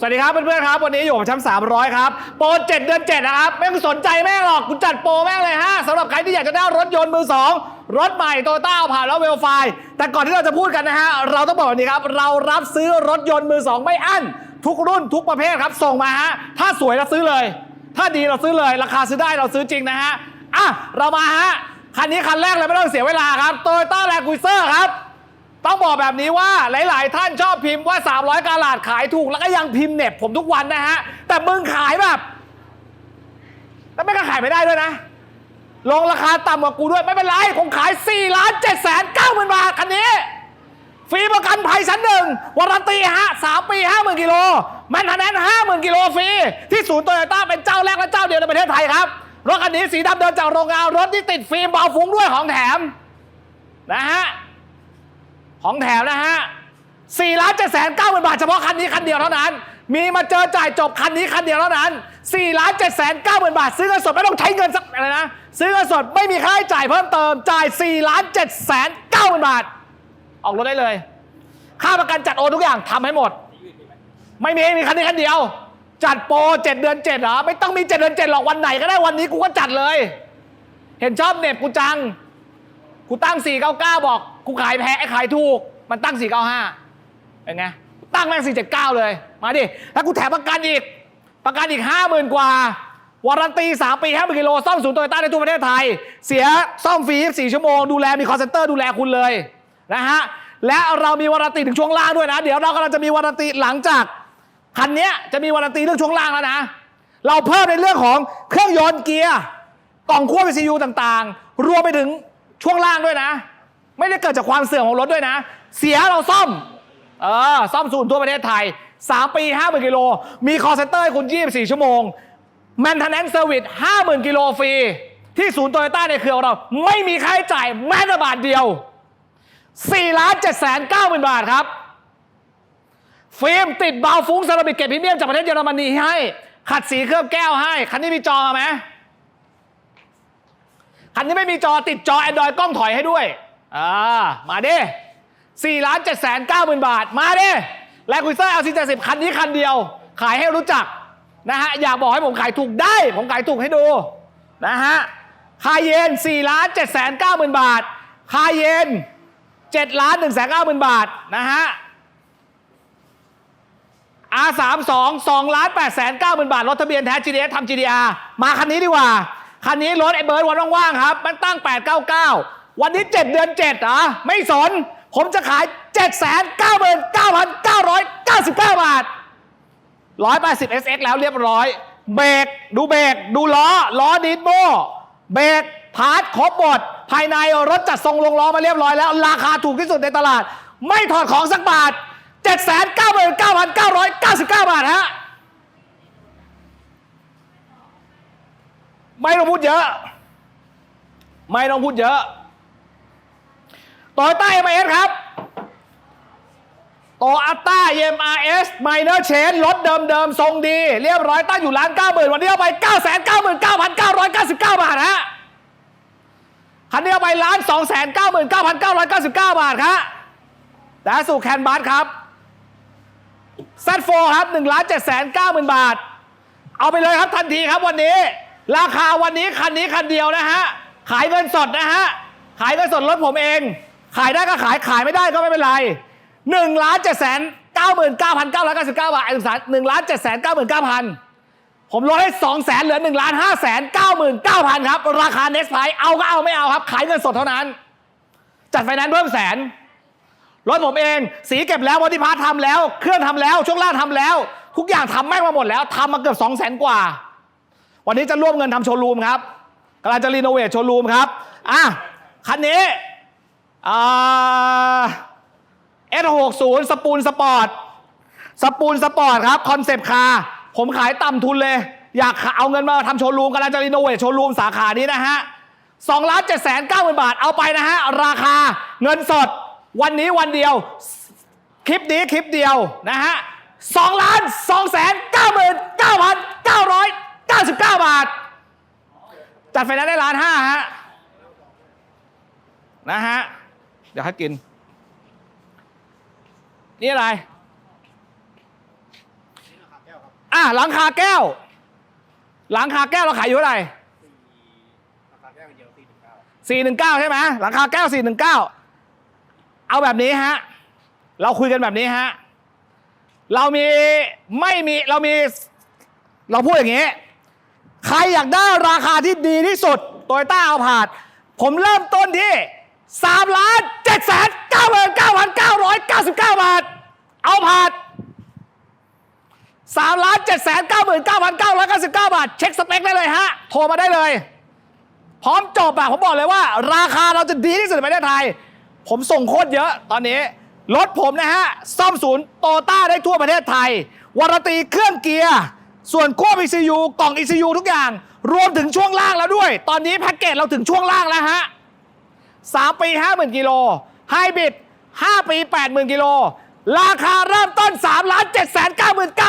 สวัสดีครับเพื่อนๆครับ วันนี้อยู่กับแชมป์300ครับ โปร7เดือน7นะครับ ไม่ต้องสนใจแม่งหรอกกูจัดโปรแม่งเลยฮะสำหรับใครที่อยากจะได้รถยนต์มือ2รถใหม่โตต้าผ่านแล้วเวลไฟ แต่ก่อนที่เราจะพูดกันนะฮะ เราต้องบอกแบบนี้ครับ เรารับซื้อรถยนต์มือ2ไม่อั้น ทุกรุ่นทุกประเภทครับ ส่งมาฮะ ถ้าสวยเราซื้อเลย ถ้าดีเราซื้อเลย ราคาซื้อได้เราซื้อจริงนะฮะอะเรามาฮะคันนี้คันแรกเลยไม่ต้องเสียเวลาครับโตโยต้าแลกุยเซอร์ครับ ต้องบอกแบบนี้ว่าหลาย ๆ ท่านชอบพิมพ์ว่า 300 กาลาดขายถูกแล้วก็ยังพิมพ์เน็บผมทุกวันนะฮะ แต่มึงขายแบบ แล้วไม่ก็ขายไม่ได้ด้วยนะ ลงราคาต่ำกว่ากูด้วยไม่เป็นไรผมขาย4ล้าน7แสน9หมื่นบาทคันนี้ฟรีประกันภัยชั้นหนึ่งวารันตีฮะสามปีห้าหมื่นกิโลแมนเทนแนนห้าหมื่นกิโลฟรี ที่ศูนย์โตโยต้าเป็นเจ้าแรกและเจ้าเดียวในประเทศไทยครับ รถคันนี้สีดำเดินจากโรงงานรถที่ติดฟิล์มเบาฟุ้งด้วยของแถม นะฮะ ของแถมนะฮะ4ล้าน7แสน9หมื่นบาทเฉพาะคันนี้คันเดียวเท่านั้น มีมาเจอจ่ายจบคันนี้คันเดียวเท่านั้น4ล้าน7แสน9หมื่นบาท ซื้อเงินสดไม่ต้องใช้เงินสักอะไรนะ ซื้อเงินสดไม่มีค่าใช้จ่ายเพิ่มเติม จ่าย4ล้าน7แสน9หมื่นบาท ออกรถได้เลย ค่าประกันจัดโอนทุกอย่างทำให้หมด ไม่มีมีคันนี้คันเดียว จัดโปรเจ็ดเดือนเจ็ดเหรอไม่ต้องมีเจ็ดเดือนเจ็ดหรอกวันไหนก็ได้วันนี้กูก็จัดเลย เห็นชอบเน็บกูจัง กูตั้ง 499 บอก กูขายแพ้ขายถูก มันตั้ง 495เป็นไงตั้งแม่ง479 เลย มาดิถ้ากูแถมประกันอีก ประกันอีก 50,000 กว่า วารันตี 3 ปี50,000กิโล ซ่อมศูนย์โตโยต้าในทั่วประเทศไทย เสียซ่อมฟรี24ชั่วโมง ดูแล มีคอเซ็นเตอร์ดูแลคุณเลยนะฮะ และเรามีวารันตีถึงช่วงล่างด้วยนะ เดี๋ยวเรากำลังจะมีวารันตีหลังจากคันนี้จะมีวารันตีเรื่องช่วงล่างแล้วนะ เราเพิ่มในเรื่องของเครื่องยนต์เกียร์กล่องคั่ว VCU ต่างๆ รวมไปถึง ช่วงล่างด้วยนะ ไม่ได้เกิดจากความเสื่อมของรถด้วยนะ เสียเราซ่อม เออ ซ่อมศูนย์ทั่วประเทศไทย 3 ปี 50,000กิโล มีคอเซ็นเตอร์คุณ 24 ชั่วโมง Maintenance Service 50,000 กิโลฟรี ที่ศูนย์โตโยต้าในเครือของเรา ไม่มีค่าใช้จ่ายแม้แต่บาทเดียว4ล้าน7แสน9หมื่นบาทครับ ฟิล์มติดบาวฟุ้งเซรามิกเกรดพรีเมียมจากประเทศเยอรมนีให้ ขัดสีเคลือบแก้วให้ คันนี้มีจอมาไหม คันนี้ไม่มีจอติดจอ Android กล้องถอยให้ด้วย อ่า มาดิ4ล้าน7แสน9หมื่นบาท มาดิแลคุยเซอร์ LC 70คันนี้คันเดียว ขายให้รู้จักนะฮะ อยากบอกให้ผมขายถูกได้ ผมขายถูกให้ดู นะฮะ คาเยน4ล้าน7แสน9หมื่นบาท คาเยน7ล้าน1แสน9หมื่นบาท นะฮะ R32 2ล้าน8แสน9หมื่นบาท รถทะเบียนแท้ GDS ทำ GDR มาคันนี้ดีกว่า คันนี้รถไอ้เบิร์ดวันว่างๆครับ มันตั้ง 899 วันนี้ 7 เดือน7เหรอไม่สน ผมจะขาย 7 9 9 9 9 9 บาท 180 SX แล้วเรียบร้อย เบรกดูเบรกดูล้อ ล้อดิสโมเบรกพาร์ทครบหมดภายในรถจัดทรงลงล้อมาเรียบร้อยแล้ว ราคาถูกที่สุดในตลาด ไม่ถอดของสักบาท 7 9 9 9 9 9บาทฮะ ไม่ต้องพูดเยอะ ไม่ต้องพูดเยอะต่อใต้เอสครับโตอัตตาเอ็มอาร์เอสไมเนอร์เชนรถเดิมๆทรงดี เรียบร้อยตั้งอยู่ล้านเก้าหมื่นวันนี้เอาไปเก้าแสนเก้าหมื่นเก้าพันเก้าร้อยเก้าสิบเก้าบาทฮะคันนี้เอาไปล้านสองแสนเก้าหมื่นเก้าพันเก้าร้อยเก้าสิบเก้าบาทครับและสู่แคนบัสครับซ Z4 ครับ1ล้าน7แสน9หมื่นบาท เอาไปเลยครับทันทีครับวันนี้ ราคาวันนี้คันนี้คันเดียวนะฮะ ขายเงินสดนะฮะ ขายเงินสดรถผมเอง ขายได้ก็ขาย ขายไม่ได้ก็ไม่เป็นไร1ล้าน7แสน9หมื่น9,999บาทไอ้สาร1ล้าน7แสน99,000ผมลดให้2แสนเหลือ1ล้าน5แสน99,000ครับ ราคา next price เอาก็เอาไม่เอาครับ ขายเงินสดเท่านั้น จัดไฟแนนซ์เพิ่มแสนรถผมเอง สีเก็บแล้วบอดี้พาร์ททำแล้ว เครื่องทำแล้ว ช่วงล่างทำแล้ว ทุกอย่างทำแม่งมาหมดแล้วทำมาเกือบ2 0 0 0 0 0กว่า วันนี้จะร่วมเงินทำโชว์รูมครับกำลังจะรีโนเวทโชว์รูมครับอะคันนี้เอ่า S60 สปูนสปอร์ตสปูนสปอร์ตครับคอนเซปต์คาร์ผมขายต่ำทุนเลย อยากเอาเงินมาทำโชว์รูมกำลังจะรีโนเวทโชว์รูมสาขานี้นะฮะ2ล้าน7แสน9หมื่นบาทเอาไปนะฮะ ราคาเงินสด วันนี้วันเดียว คลิปนี้คลิปเดียวนะฮะ2ล้าน2แสน9หมื่น9พันเก้าร้อย 99 บาท จัดไฟแนนซ์ได้ล้านห้าฮะ นะฮะ เดี๋ยวให้กิน นี่อะไร อะหลังคาแก้ว หลังคาแก้วเราขายอยู่เท่าไหร่สี่หนึ่งเก้าใช่ไหมหลังคาแก้วสี่หนึ่งเก้าเอาแบบนี้ฮะ เราคุยกันแบบนี้ฮะ เรามีไม่มีเรามี เราพูดอย่างนี้ ใครอยากได้ราคาที่ดีที่สุดโตโยต้าเอาผาด ผมเริ่มต้นที่3ล้าน7แสน9 9 9 9 9บาท เอาผาด3ล้าน7แสน9 9 9 9 9บาท เช็คสเปคได้เลยฮะ โทรมาได้เลย พร้อมจบอะผมบอกเลยว่า ราคาเราจะดีที่สุดในประเทศไทย ผมส่งโคตรเยอะตอนนี้ รถผมนะฮะ ซ่อมศูนย์โตต้าได้ทั่วประเทศไทย วารตีเครื่องเกียร์ ส่วนควบ ECU กล่อง ECU ทุกอย่าง รวมถึงช่วงล่างแล้วด้วย ตอนนี้แพ็กเกจเราถึงช่วงล่างแล้วฮะ3ปี50,000กิโลไฮบริด5ปี80,000กิโลราคาเริ่มต้น3ล้าน7 9 9 9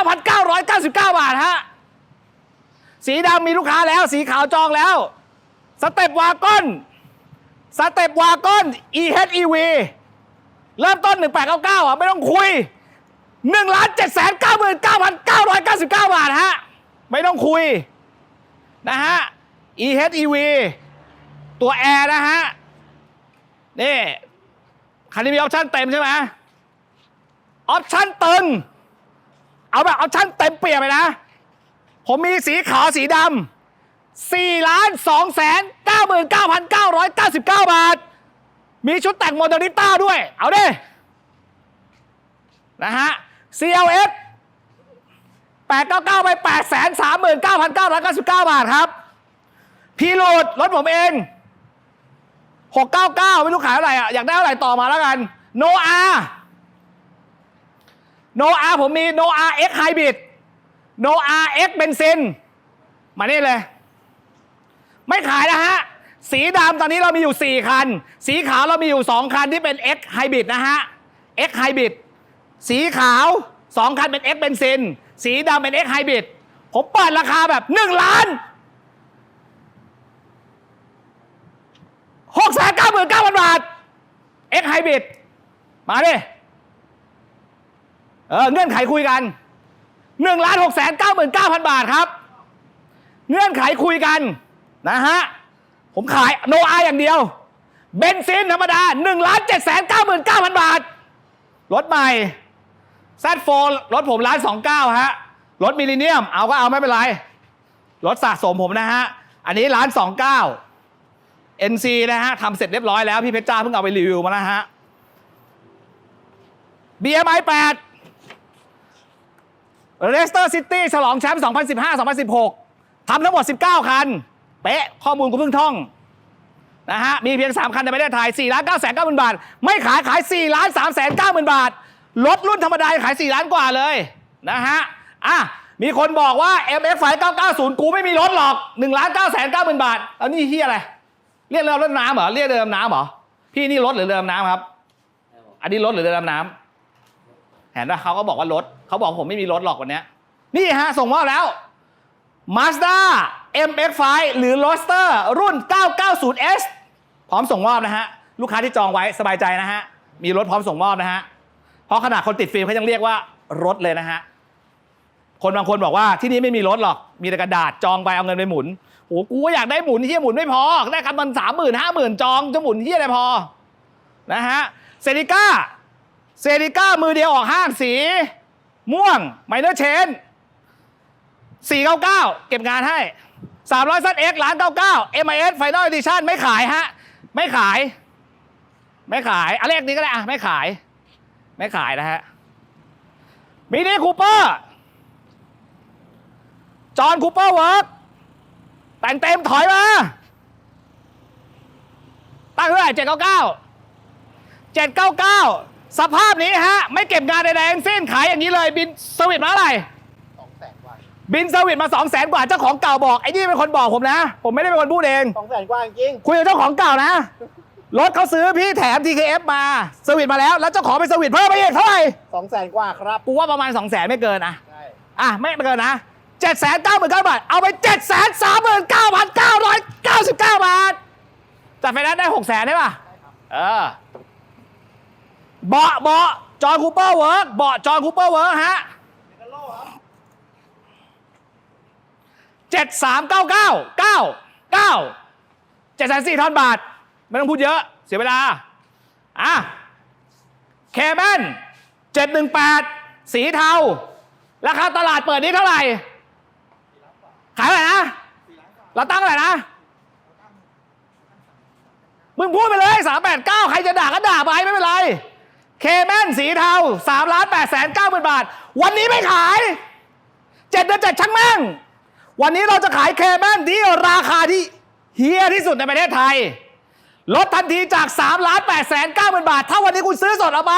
9 บาทฮะ สีดำมีลูกค้าแล้ว สีขาวจองแล้ว สเต็ปวากอน สเต็ปวากอน EHEV เริ่มต้น 1899 อะ ไม่ต้องคุย 1ล้าน7 9 9 9 9 9 บาทฮะ ไม่ต้องคุย นะฮะ EHEV ตัวแอร์นะฮะ นี่ คันนี้มีออปชั่นเต็มใช่ไหมออปชั่นเต็มเอาแบบออปชั่นเต็มเปี่ยมเลยนะ ผมมีสีขาวสีดำ4ล้าน2แสน99,999บาท มีชุดแต่งโมเดลิต้าด้วย เอาดินะฮะ CLS 899 ไป 8 3 9 9 9 9 บาทครับพีโรดรถผมเอง 699 ไม่รู้ขายเท่าไหร่อะ อยากได้เท่าไหร่ต่อมาแล้วกันโนอาโนอาผมมีโนอา X Hybrid โนอา X เบนซินมานี่เลย ไม่ขายนะฮะ สีดำตอนนี้เรามีอยู่ 4 คัน สีขาวเรามีอยู่ 2 คันที่เป็น X Hybrid นะฮะ X Hybrid สีขาวสองคันเป็น X เบนซิน สีดำเป็น X ไฮบริดผมเปิดราคาแบบหนึ่งล้านหกแสนเก้าหมื่นเก้าพันบาท X ไฮบริดมาดิเออเงื่อนไขคุยกันหนึ่งล้านหกแสนเก้าหมื่นเก้าพันบาทครับ เงื่อนไขคุยกันนะฮะ ผมขายโนอาอย่างเดียว เบนซินธรรมดาหนึ่งล้านเจ็ดแสนเก้าหมื่นเก้าพันบาทรถใหม่ Z4 รถผมล้าน29ฮะ รถมิลเลนเนียม เอาก็เอาไม่เป็นไร รถสะสมผมนะฮะ อันนี้ล้าน29 NC นะฮะทำเสร็จเรียบร้อยแล้ว พี่เพชรจ้าเพิ่งเอาไปรีวิวมาแล้วฮะ BMI 8เลสเตอร์ซิตี้ฉลองแชมป์ 2015-2016 ทำทั้งหมด 19 คัน เป๊ะ ข้อมูลกูเพิ่งท่องนะฮะ มีเพียง 3 คันในประเทศไทย4ล้าน9แสน9หมื่นบาท ไม่ขายขาย4ล้าน3แสน9หมื่นบาท รถรุ่นธรรมดาขาย 4 ล้านกว่าเลยนะฮะ อะ มีคนบอกว่า MX ไฟ990 กูไม่มีรถหรอก1ล้าน9แสน9หมื่นบาท แล้วนี่ที่อะไร เรียกเรือรถน้ำเหรอ เรียกเรือดำน้ำเหรอ พี่นี่รถหรือเรือดำน้ำครับ อันนี้รถหรือเรือดำน้ำเห็นป่ะเขาก็บอกว่ารถ เขาบอกผมไม่มีรถหรอกวันนี้ นี่ฮะ ส่งมอบแล้ว Mazda MX-5 หรือ Roadster รุ่น 990S พร้อมส่งมอบนะฮะ ลูกค้าที่จองไว้สบายใจนะฮะ มีรถพร้อมส่งมอบนะฮะ เพราะขนาดคนติดฟิล์มเขายังเรียกว่ารถเลยนะฮะ คนบางคนบอกว่าที่นี่ไม่มีรถหรอก มีแต่กระดาษจองไปเอาเงินไปหมุนโอ้กูก็อยากได้หมุนเที่หมุนไม่พอ ได้คำมันสามหมื่นห้าหมื่นจองจะหมุนเที่อะไรพอ นะฮะ เซริก้า เซริก้ามือเดียวออกห้างสี ม่วง ไมเนอร์เชน499เก้าเก้าเก็บงานให้300ซัดเอ็กล้าน99 MIS Final Edition ไฟนอลดิชั่นไม่ขายฮะ ไม่ขาย ไม่ขายอันเลขนี้ก็ได้อะไม่ขาย ไม่ขายนะฮะมินิคูเปอร์จอห์นคูเปอร์เวิร์กแต่งเต็มถอยมาตั้งเท่าไหร่799 799สภาพนี้ฮะ ไม่เก็บงานใดๆทั้งสิ้นขายอย่างนี้เลยบินสวิตมาเท่าไหร่สองแสนกว่าบินเซอร์วิสมา2 0 0แสนกว่าเจ้าของเก่าบอกไอ้นี่เป็นคนบอกผมนะ ผมไม่ได้เป็นคนพูดเองสองแสนกว่าจริงคุยกับเจ้าของเก่านะ รถเขาซื้อพี่แถม TKF มาเซอร์วิสมาแล้ว แล้วเจ้าของไปเซอร์วิสเพิ่มไปอีกเท่าไหร่สองแสนกว่าครับกูว่าประมาณ 2 0 0แสนไม่เกินอะใช่อะไม่เกินนะ7 9 9 9 0 0 0บาทเอาไป 7 3 9 9 9 9 บาทจัดไฟแนนซ์ได้ 6 0 0แสนได้ป่ะเออเบาะเบาะจอห์นคูเปอร์เวิร์กเบาะจอห์นคูเปอร์เวิร์กฮะเมกาโลครับ7 3 9 9 9 9 7 4 0 0 0บาท ไม่ต้องพูดเยอะ เสียเวลา อะเคแมน718 สีเทา ราคาตลาดเปิดนี้เท่าไหร่ ขายเท่าไหร่นะ เราตั้งเท่าไหร่นะ มึงพูดไปเลยสามแปดเก้าใครจะด่าก็ด่าไปไม่เป็นไร เคแมนสีเทาสามล้านแปดแสนเก้าหมื่นบาท วันนี้ไม่ขายเจ็ดเดือนเจ็ดช่างแม่ง วันนี้เราจะขายเคแมนที่ราคาที่เฮียที่สุดในประเทศไทย ลดทันทีจาก3ล้าน8แสน9หมื่นบาท ถ้าวันนี้คุณซื้อสดเอาไป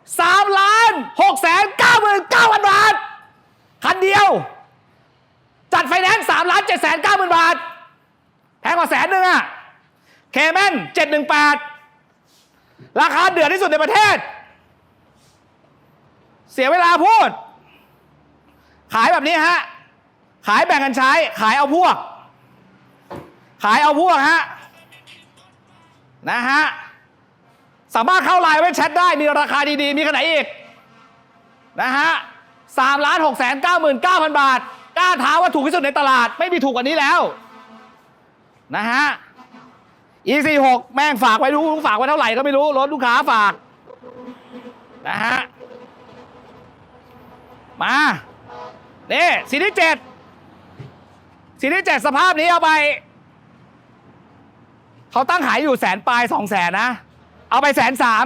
3ล้าน6แสน9หมื่น9พันบาท คันเดียว จัดไฟแนนซ์3ล้าน7แสน9หมื่นบาท แพงกว่าแสนหนึ่งอะเคแมน718 ราคาเดือดที่สุดในประเทศ เสียเวลาพูด ขายแบบนี้ฮะ ขายแบ่งกันใช้ ขายเอาพวก ขายเอาพวกฮะ นะฮะ สามารถเข้าไลน์ไว้แชทได้มีราคาดีๆ มีขนาดอีก นะฮะสามล้านหกแสนเก้าหมื่นเก้าพันบาท กล้าท้าว่าถูกที่สุดในตลาด ไม่มีถูกกว่านี้แล้ว นะฮะ E46 แม่งฝากไว้รู้ฝากไว้เท่าไหร่ก็ไม่รู้รถลูกค้าฝาก นะฮะ มาเนี่สีที่เจ็ดสีที่เจ็ดสภาพนี้เอาไป เขาตั้งขายอยู่แสนปลายสองแสนนะ เอาไปแสนสาม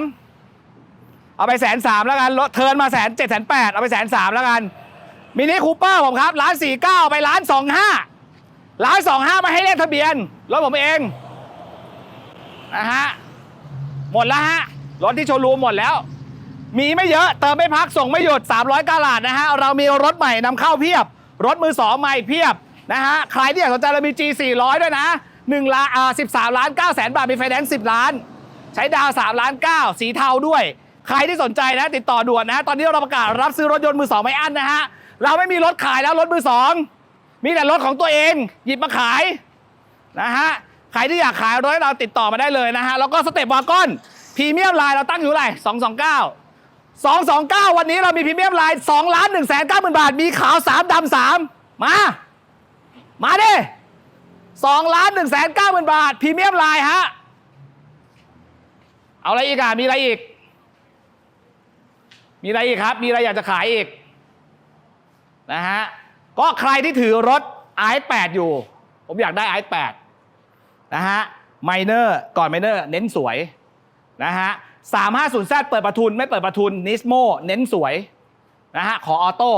เอาไปแสนสามแล้วกันรถเทินมาแสนเจ็ดแสนแปดเอาไปแสนสามแล้วกันมินิคูเปอร์ผมครับล้านสี่เก้าไปล้านสองห้าล้านสองห้ามาให้เลขทะเบียนรถผมเองนะฮะหมดแล้วฮะรถที่โชว์รูมหมดแล้ว มีไม่เยอะเติมไม่พักส่งไม่หยุด 300กาลาดนะฮะเรามีรถใหม่นำเข้าเพียบ รถมือสองใหม่เพียบนะฮะใครที่อยากสนใจเรามี G 400 ด้วยนะ 1ล้านอ่า13ล้าน9แสนบาทมีไฟแนนซ์10 ล้าน ใช้ดาว3ล้าน9สีเทาด้วย ใครที่สนใจนะ ติดต่อด่วนนะ ตอนนี้เราประกาศรับซื้อรถยนต์มือสองไม่อั้นนะฮะ เราไม่มีรถขายแล้วรถมือสองมีแต่รถของตัวเอง หยิบมาขายนะฮะ ใครที่อยากขายรถให้เราติดต่อมาได้เลยนะฮะ แล้วก็สเต็ปวากอนพรีเมียมไลน์เราตั้งอยู่เท่าไหร่229 229 วันนี้เรามีพรีเมียมไลน์2ล้าน1แสน9หมื่นบาท มีขาว 3ดำ3มา มาดิ 2ล้าน1แสน9หมื่นบาทพรีเมียมไลน์ฮะ เอาอะไรอีกอะ มีอะไรอีก มีอะไรอีกครับ มีอะไรอยากจะขายอีก นะฮะ ก็ใครที่ถือรถ i8 อยู่ ผมอยากได้ i8 นะฮะไมเนอร์ก่อนไมเนอร์เน้นสวย นะฮะ 350Z เปิดประทุน ไม่เปิดประทุนนิสโมเน้นสวย นะฮะ ขอออโต้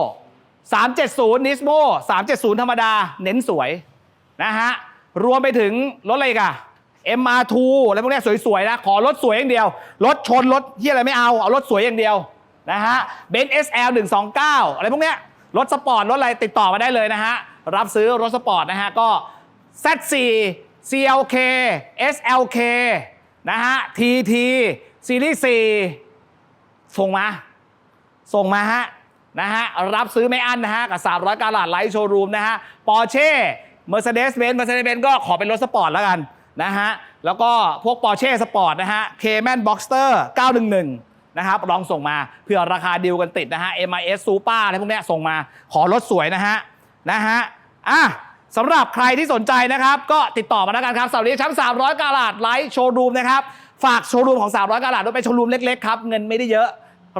370นิสโม370ธรรมดา เน้นสวย นะฮะ รวมไปถึงรถอะไรกอะ MR2 อะไรพวกนี้สวยๆนะ ขอรถสวยอย่างเดียว รถชนรถเฮียอะไรไม่เอา เอารถสวยอย่างเดียวนะฮะเบนซ์ SL 129 อะไรพวกนี้รถสปอร์ต รถอะไรติดต่อมาได้เลยนะฮะ รับซื้อรถสปอร์ตนะฮะ ก็ Z4 CLK SLK นะฮะ TT ซีรีส์4ส่งมา ส่งมาฮะนะฮะ รับซื้อไม่อั้นนะฮะ กับ 300 กาลาดไลท์โชว์รูมนะฮะปอร์เช่ Mercedes Benz Mercedes Benz ก็ขอเป็นรถสปอร์ตแล้วกันนะฮะ แล้วก็พวกปอร์เช่สปอร์ตนะฮะ Cayman Boxster 911 นะครับ ลองส่งมาเพื่อราคาดีลกันติดนะฮะ MIS Super อะไรพวกเนี้ยส่งมาขอรถสวยนะฮะ นะฮะ อะสำหรับใครที่สนใจนะครับ ก็ติดต่อมาแล้วกันครับสาร์นี้ชั้น300 กาลาดไลท์โชว์รูมนะครับฝากโชว์รูมของ 300 กาลาดด้วยเป็นโชว์รูมเล็กๆครับเงินไม่ได้เยอะ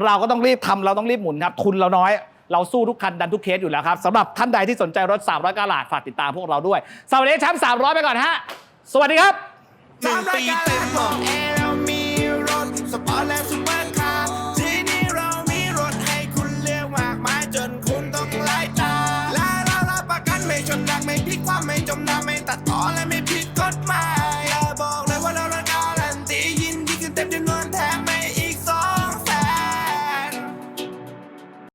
เราก็ต้องรีบทำเราต้องรีบหมุนครับทุนเราน้อย เราสู้ทุกคันดันทุกเคสอยู่แล้วครับสำหรับท่านใดที่สนใจรถ300กะหลาดฝากติดตามพวกเราด้วยสวัสดีแชมป์300 ไปก่อนฮะ สวัสดีครับ หนึ่งปีเต็มหมดอเรามีรถสปอร์ตและ